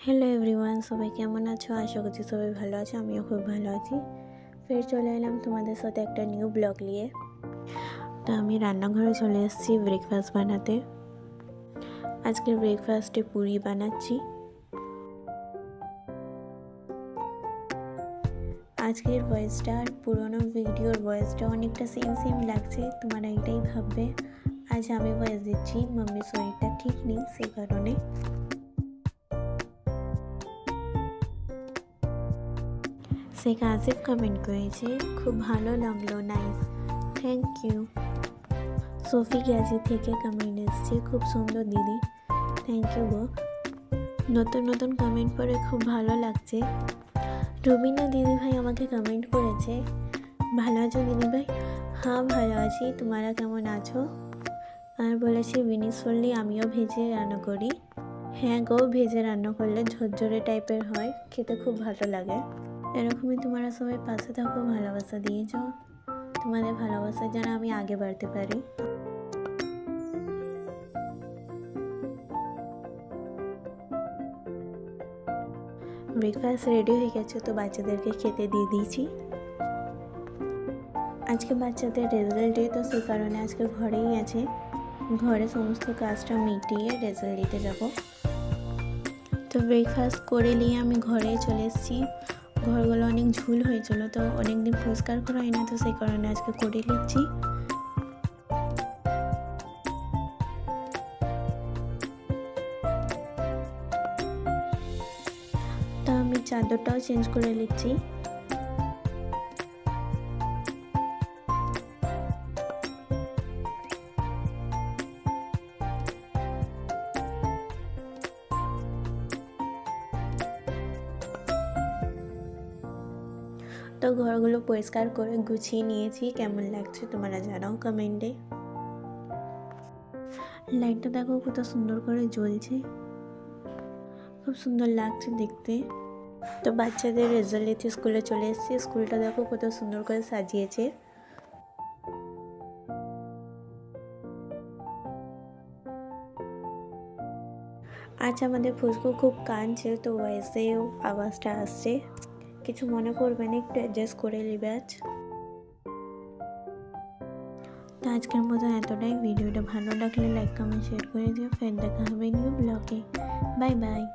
Hello everyone সবাই কেমন আছো? আশা করছি সবাই ভালো আছো, আমিও খুব ভালো আছি। ফের চলে এলাম তোমাদের সাথে একটা নিউ ব্লগ নিয়ে। তো আমি রান্নাঘরে চলে এসেছি ব্রেকফাস্ট বানাতে। আজকে ব্রেকফাস্টে পুরি বানাচ্ছি। আজকের ভয়েসটা আর পুরোনো ভিডিওর ভয়েসটা অনেকটা সেম সেম লাগছে, তোমরা এটাই ভাববে। আজ আমি ভয়েস দিচ্ছি মাম্মির শরীরটা ঠিক নেই, সেই কারণে। শেখ আসিফ কমেন্ট করেছে, খুব ভালো লাগল nice thank you Sofi Gazi থেকে কমেন্ট এসছে, খুব সুন্দর দিদি থ্যাংক ইউ গো। নতুন নতুন কমেন্ট পড়ে খুব ভালো লাগছে। রবিনা দিদি ভাই আমাকে কমেন্ট করেছে, ভালো আছো দিদি ভাই? হ্যাঁ ভালো আছি, তোমরা কেমন আছো? আর বলেছি বিনিস বললি আমিও ভেজে রান্না করি। হ্যাঁ গো, ভেজে রান্না করলে ঝরঝরে টাইপের হয়, খেতে খুব ভালো লাগে। এরকমই তোমরা সবাই পাশে থাকো, ভালোবাসা দিয়েছ। তোমাদের ভালোবাসা যেন আমি আগে বাড়তে পারি। ব্রেকফাস্ট রেডি হয়ে গেছে, তো বাচ্চাদেরকে খেতে দিয়ে দিয়েছি। আজকে বাচ্চাদের রেজাল্ট ডে তো সেই কারণে আজকে ঘরেই আছে। ঘরে সমস্ত কাজটা মিটিয়ে রেজাল্ট দিতে যাব। তো ব্রেকফাস্ট করে নিয়ে আমি ঘরে চলে এসেছি। ঘরগুলো অনেক ঝুল হয়েছিল, তো অনেক দিন পরিষ্কার করা হয় না তো সেই কারণে আজকে করে নিচ্ছি। তো আমি চাদরটাও চেঞ্জ করে নিচ্ছি। তো ঘরগুলো পরিষ্কার করে গুছিয়ে নিয়েছি। কেমন লাগছে তোমরা জানাও কমেন্টে লাইটটা দেখো কত সুন্দর করে জ্বলছে। খুব সুন্দর লাগছে দেখতে। তো বাচ্চাদের রেজাল্ট দিতে স্কুলে চলে এসেছি। স্কুলটা দেখো কত সুন্দর করে সাজিয়েছে। আজ আমাদের ফুসকু খুব কাঁদছে, তো ওয়েসেও আওয়াজটা আসছে। কিছু মনে করবেন, একটু অ্যাডজাস্ট করে নেবে আজ। তো আজকের মতো এতটাই। ভিডিওটা ভালো লাগলে লাইক কমেন্ট শেয়ার করে দিও। ফের দেখা হবে নিউ ব্লগে বাই বাই